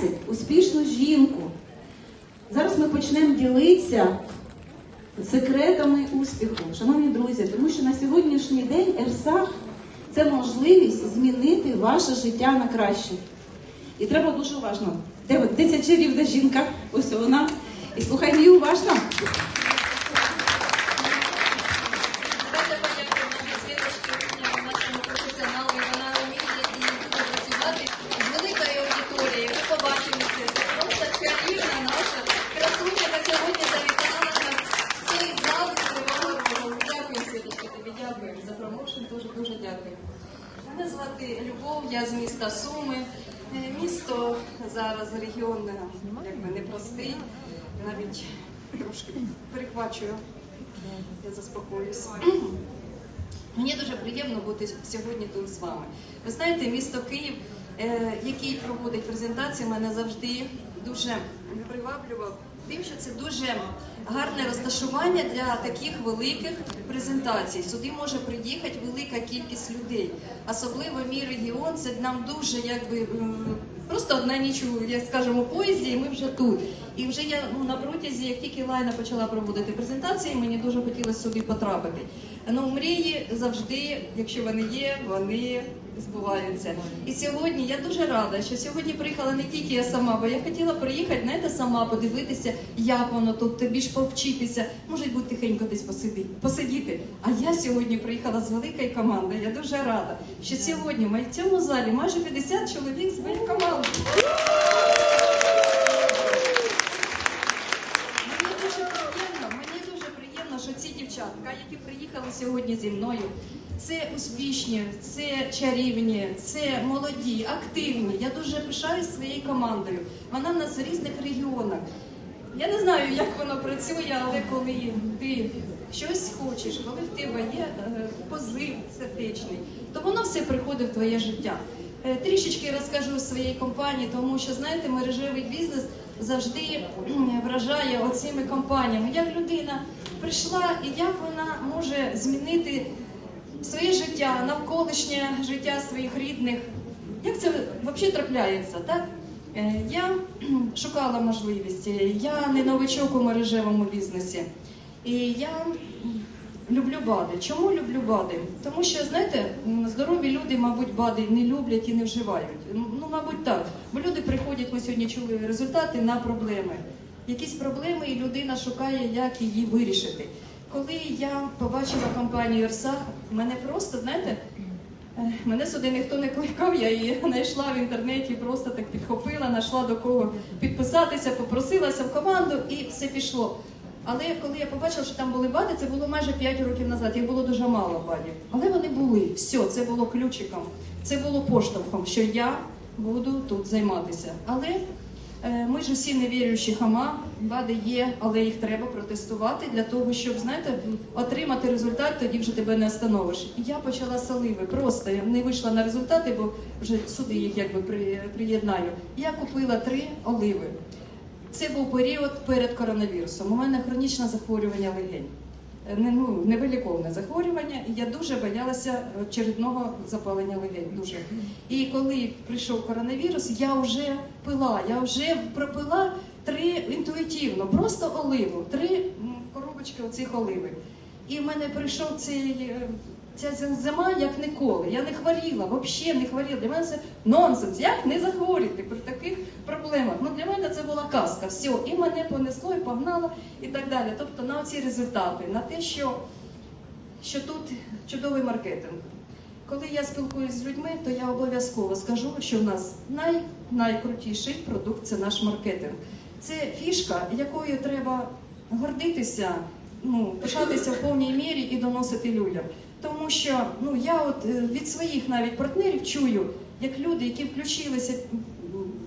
20 успішну жінку. Зараз ми почнемо ділитися секретами успіху, шановні друзі, тому що на сьогоднішній день ЕРСА це можливість змінити ваше життя на краще. І треба дуже уважно. Де, де ця чарівна жінка? Ось вона. І слухай її уважно. Давайте подякуємо нашій Світочці, нашому професіоналу, і вона вміє і буде працювати з великою аудиторією. Ви побачили це. Це просто чарівна наша красуня, яка сьогодні завітала на цей зал з Кривого Рогу. Дякую, Світочка, тобі дякую за промоушен, дуже дуже дякую. Мене звати Любов, я з міста Суми. Е, Місто зараз регіон якби непростий, навіть трошки перехвачую. Я заспокоюсь. Мені дуже приємно бути сьогодні тут з вами. Ви знаєте, місто Київ, е, який проводить презентації, мене завжди дуже приваблював тим, що це дуже гарне розташування для таких великих презентацій. Сюди може приїхати велика кількість людей. Особливо мій регіон, це нам дуже якби просто одна ніч як скажемо, поїзді, і ми вже тут. І вже я ну, на протязі, як тільки Лайна почала проводити презентації, мені дуже хотілося сюди потрапити. Ну, мрії завжди, якщо вони є, вони збуваються. І сьогодні я дуже рада, що сьогодні приїхала не тільки я сама, бо я хотіла приїхати, знаєте, сама подивитися, як воно тут, тобі ж повчитися, може бути тихенько десь посидіти. А я сьогодні приїхала з великою командою. Я дуже рада, що сьогодні в цьому залі майже 50 чоловік з моєї команди. Мені дуже приємно, мені дуже приємно, що ці дівчатка, які приїхали сьогодні зі мною, це успішні, це чарівні, це молоді, активні. Я дуже пишаюсь своєю командою. Вона в нас в різних регіонах. Я не знаю, як воно працює, але коли ти щось хочеш, коли в тебе є е, позив сердечний, то воно все приходить в твоє життя. Е, Трішечки розкажу своєї компанії, тому що знаєте, мережевий бізнес завжди вражає оцими компаніями. Як людина прийшла і як вона може змінити своє життя, навколишнє життя своїх рідних. Як це взагалі трапляється, так? Е, Я шукала можливості. Я не новичок у мережевому бізнесі. І я люблю БАДи. Чому люблю БАДи? Тому що, знаєте, здорові люди, мабуть, БАДи не люблять і не вживають. Ну, мабуть, так. Бо люди приходять, ми сьогодні чули результати на проблеми. Якісь проблеми, і людина шукає, як її вирішити. Коли я побачила компанію Ерсах, мене просто, знаєте, Е, Мене сюди ніхто не кликав, я її знайшла в інтернеті, просто так підхопила, знайшла до кого підписатися, попросилася в команду і все пішло. Але коли я побачила, що там були бади, це було майже 5 років назад, їх було дуже мало бадів. Але вони були. Все, це було ключиком, це було поштовхом, що я буду тут займатися. Але е, ми ж усі невіруючі хама, бади є, але їх треба протестувати для того, щоб знаєте, отримати результат, тоді вже тебе не остановиш. І я почала з оливи. Просто я не вийшла на результати, бо вже сюди їх якби при- приєднаю. Я купила три оливи. Це був період перед коронавірусом. У мене хронічне захворювання легень. Е, Не, ну, невиліковне захворювання, і я дуже боялася очередного запалення легень. Дуже. І коли прийшов коронавірус, я вже пила, я вже пропила три інтуїтивно, просто оливу, три коробочки оцих оливи. І в мене прийшов цей, е, ця зима як ніколи. Я не хворіла, взагалі не хворіла. Для мене це нонсенс. Як не захворіти при таких проблемах? Ну для мене це була казка. Все, і мене понесло, і погнало, і так далі. Тобто на ці результати, на те, що, що тут чудовий маркетинг. Коли я спілкуюся з людьми, то я обов'язково скажу, що в нас най, найкрутіший продукт це наш маркетинг. Це фішка, якою треба гордитися, ну, пишатися в повній мірі і доносити людям. Тому що ну, я от е, від своїх навіть партнерів чую, як люди, які включилися,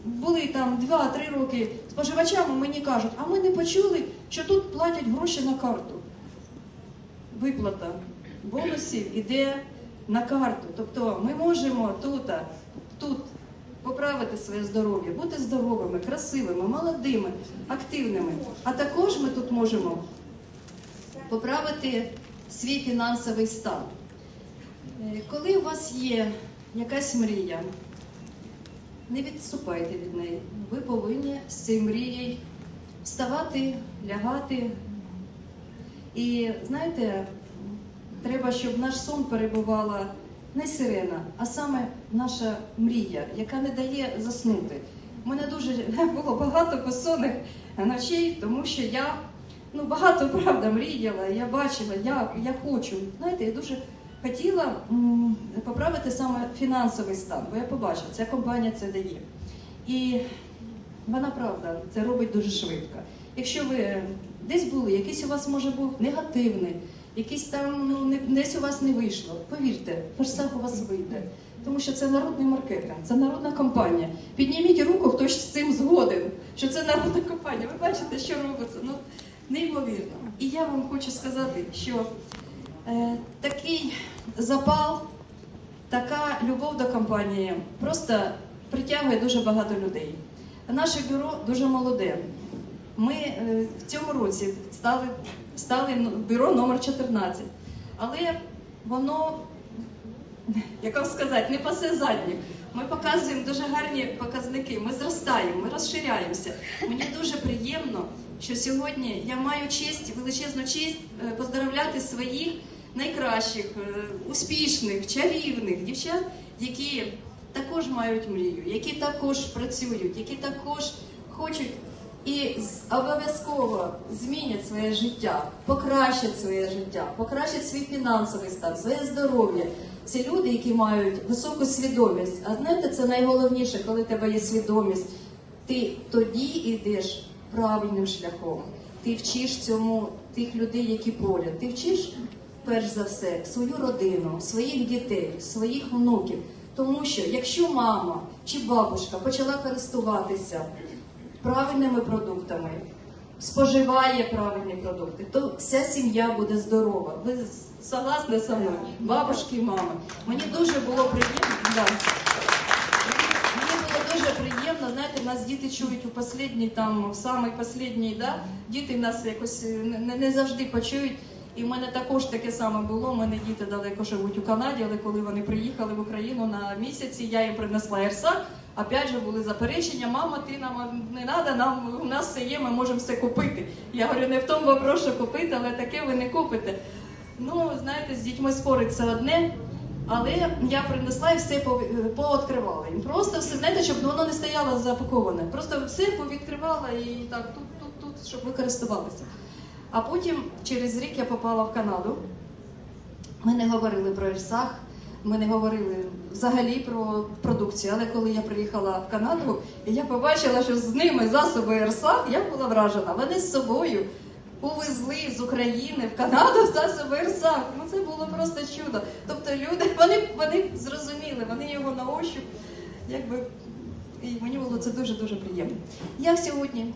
були там 2-3 роки споживачами, мені кажуть, а ми не почули, що тут платять гроші на карту виплата бонусів іде на карту. Тобто ми можемо тут, тут поправити своє здоров'я, бути здоровими, красивими, молодими, активними. А також ми тут можемо поправити свій фінансовий стан. Е, Коли у вас є якась мрія, не відступайте від неї. Ви повинні з цією мрією вставати, лягати. І знаєте, треба, щоб наш сон перебувала не сирена, а саме наша мрія, яка не дає заснути. У мене дуже було багато безсонних ночей, тому що я ну, багато правда мріяла, я бачила, як я хочу. Знаєте, я дуже хотіла поправити саме фінансовий стан, бо я побачила, ця компанія це дає. І вона правда це робить дуже швидко. Якщо ви десь були, якийсь у вас може був негативний, якийсь там ну, не, десь у вас не вийшло, повірте, форсах у вас вийде. Тому що це народний маркетинг, це народна компанія. Підніміть руку, хто з цим згоден, що це народна компанія. Ви бачите, що робиться? Ну, неймовірно. І я вам хочу сказати, що е, такий запал, така любов до компанії просто притягує дуже багато людей. Наше бюро дуже молоде. Ми е, в цьому році стали, стали бюро номер 14. Але воно, як вам сказати, не пасе задніх. Ми показуємо дуже гарні показники, ми зростаємо, ми розширяємося. Мені дуже приємно, що сьогодні я маю честь, величезну честь е, поздоровляти своїх найкращих, е, успішних, чарівних дівчат, які також мають мрію, які також працюють, які також хочуть і обов'язково змінять своє життя, покращать своє життя, покращать свій фінансовий стан, своє здоров'я. Це люди, які мають високу свідомість. А знаєте, це найголовніше, коли тебе є свідомість. Ти тоді йдеш правильним шляхом. Ти вчиш цьому тих людей, які поряд. Ти вчиш перш за все свою родину, своїх дітей, своїх внуків. Тому що якщо мама чи бабушка почала користуватися правильними продуктами, споживає правильні продукти, то вся сім'я буде здорова. Ви согласні зі мною? Бабушки і мами. Мені дуже було приємно. Мені було дуже приємно, знаєте, нас діти чують у последній, там, в самий последній, да? діти нас якось е, не, не завжди почують. І в мене також таке саме було. У мене діти далеко живуть у Канаді, але коли вони приїхали в Україну на місяці, я їм принесла ерсак. Опять же були заперечення, мама, ти нам не треба, нам у нас все є, ми можемо все купити. Я говорю, не в тому вопрос, що купити, але таке ви не купите. Ну, знаєте, з дітьми спорить це одне, але я принесла і все пов- пооткривала їм. Просто все, знаєте, щоб воно не стояло запаковане. Просто все повідкривала і так тут, тут, тут, щоб ви користувалися. А потім через рік я попала в Канаду. Ми не говорили про Ірсах, ми не говорили взагалі про продукцію. Але коли я приїхала в Канаду, я побачила, що з ними засоби Ірсах, я була вражена. Вони з собою увезли з України в Канаду засоби Ірсах. Ну це було просто чудо. Тобто люди вони, вони зрозуміли, вони його на ощуп, якби. І мені було це дуже дуже приємно. Я сьогодні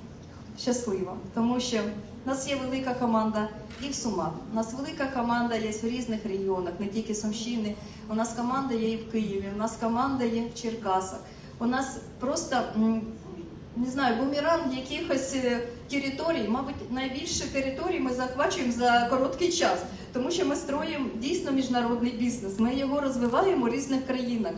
щаслива, тому що в нас є велика команда і в Сумах. У нас велика команда є в різних регіонах, не тільки Сумщини. У нас команда є і в Києві, у нас команда є в Черкасах. У нас просто не знаю, бумеранг якихось е, територій, мабуть, найбільше територій ми захвачуємо за короткий час, тому що ми строїмо дійсно міжнародний бізнес. Ми його розвиваємо у різних країнах.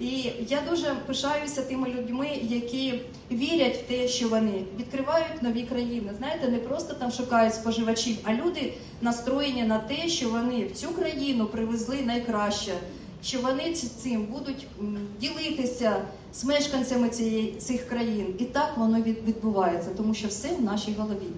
І я дуже пишаюся тими людьми, які вірять в те, що вони відкривають нові країни. Знаєте, не просто там шукають споживачів, а люди настроєні на те, що вони в цю країну привезли найкраще, що вони цим будуть ділитися з мешканцями цієї цих країн. І так воно відбувається, тому що все в нашій голові.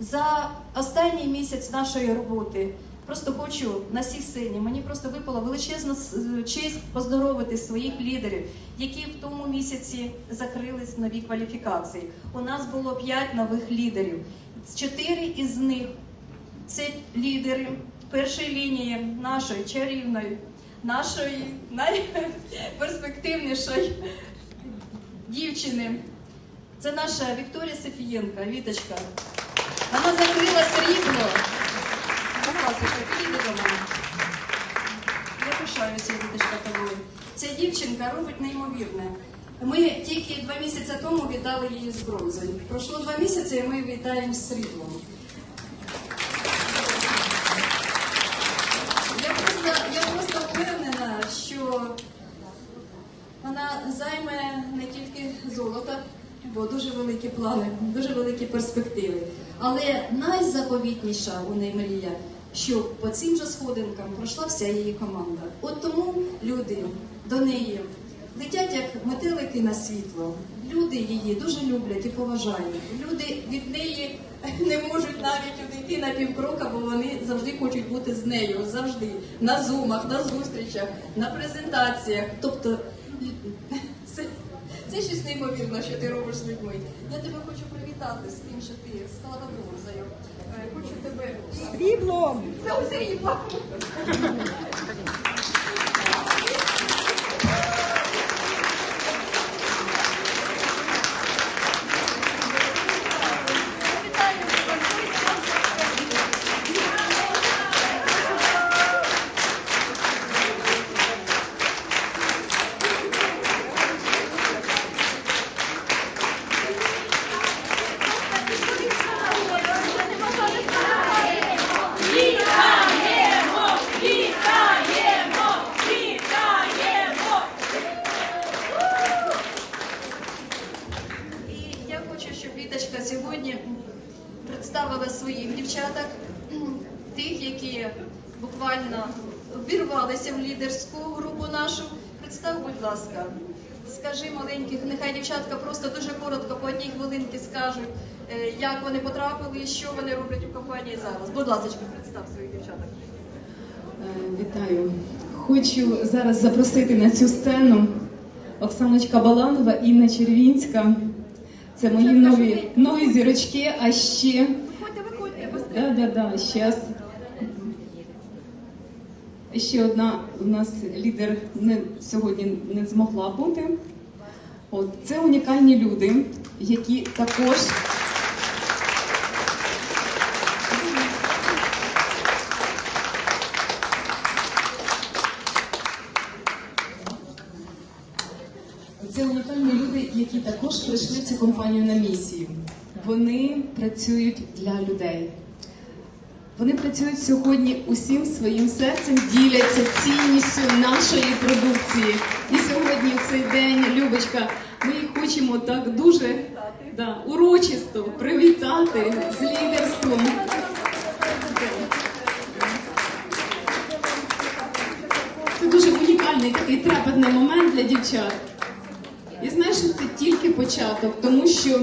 За останній місяць нашої роботи просто хочу на цій сцені. Мені просто випала величезна честь поздоровити своїх лідерів, які в тому місяці закрились нові кваліфікації. У нас було п'ять нових лідерів. Чотири із них це лідери першої лінії нашої чарівної, нашої найперспективнішої дівчини. Це наша Вікторія Софієнка, Віточка. Вона закрила срібло. До мене. Я пишаюся, Віточка, тобою. Ця дівчинка робить неймовірне. Ми тільки два місяці тому вітали її з бронзою. Пройшло два місяці, і ми вітаємо з сріблом. Я просто, я просто впевнена, що вона займе не тільки золото, бо дуже великі плани, дуже великі перспективи. Але найзаповітніша у неї мрія, щоб по цим же сходинкам пройшла вся її команда. От тому люди до неї летять як метелики на світло. Люди її дуже люблять і поважають. Люди від неї не можуть навіть одійти на півкрока, бо вони завжди хочуть бути з нею, завжди на зумах, на зустрічах, на презентаціях. Тобто це щось неймовірне, що ти робиш з людьми. Я тебе хочу привітати з тим, що ти стала. Е, Хочу тебе Сріблом! це у срібло. Представила дівчаток, тих, які буквально вірвалися в лідерську групу нашу. Представ, будь ласка, скажи маленьких, нехай дівчатка просто дуже коротко по одній хвилинці скажуть, е, як вони потрапили, і що вони роблять у компанії зараз. Будь ласка, представ своїх дівчаток. Е, Вітаю. Хочу зараз запросити на цю сцену Оксаночка Баланова, Інна Червінська. Це мої нові, нові зірочки, а ще. Да, да, да, щас. Ще одна у нас лідер не, сьогодні не змогла бути. От, це унікальні люди, які також Це унікальні люди, які також прийшли в цю компанію на місію. Вони працюють для людей. Вони працюють сьогодні усім своїм серцем, діляться цінністю нашої продукції. І сьогодні, в цей день, Любочка, ми їх хочемо так дуже да, урочисто привітати з лідерством. Це дуже унікальний такий трепетний момент для дівчат. І знаєш, це тільки початок, тому що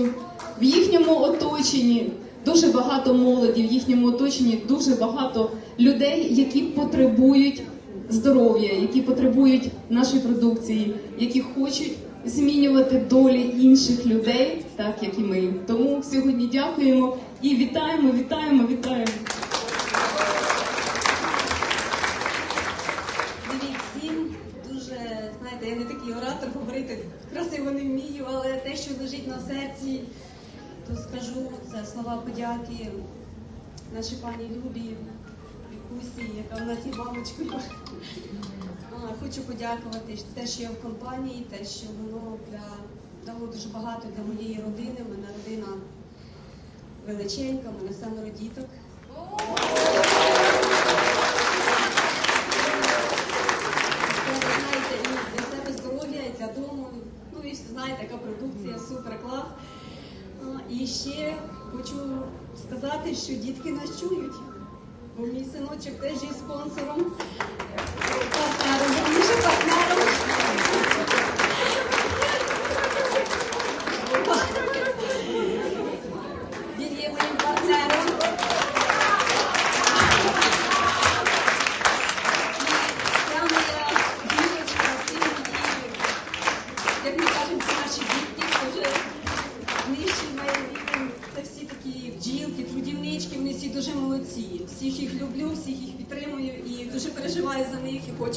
в їхньому оточенні дуже багато молоді, в їхньому оточенні дуже багато людей, які потребують здоров'я, які потребують нашої продукції, які хочуть змінювати долі інших людей, так як і ми. Тому сьогодні дякуємо і вітаємо, вітаємо, вітаємо. Я не такий оратор, говорити красиво не вмію, але те, що лежить на серці, то скажу це слова подяки нашій пані Любі, Вікусі, яка в нас є бабочкою. Хочу подякувати те, що я в компанії, те, що воно для, дало дуже багато для моєї родини. У мене родина величенька, у мене семеро діток. Це, ви знаєте, і для себе здоров'я, і для дому. Ну і знаєте, яка продукція, супер клас. А, І ще хочу сказати, що дітки нас чують. Бо мій синочок теж є спонсором, партнером, партнером.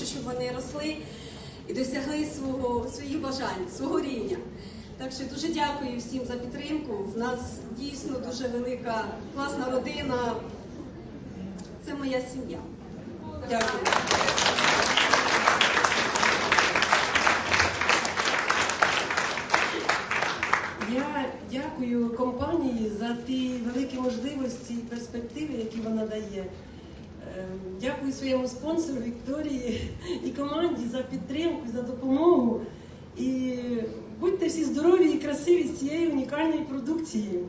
Щоб вони росли і досягли свого, своїх бажань, свого рівня. Так що дуже дякую всім за підтримку. В нас дійсно дуже велика, класна родина. Це моя сім'я. Дякую. Я дякую компанії за ті великі можливості і перспективи, які вона дає. Е, Дякую своєму спонсору Вікторії і команді за підтримку, за допомогу. І будьте всі здорові і красиві з цієї унікальної продукції.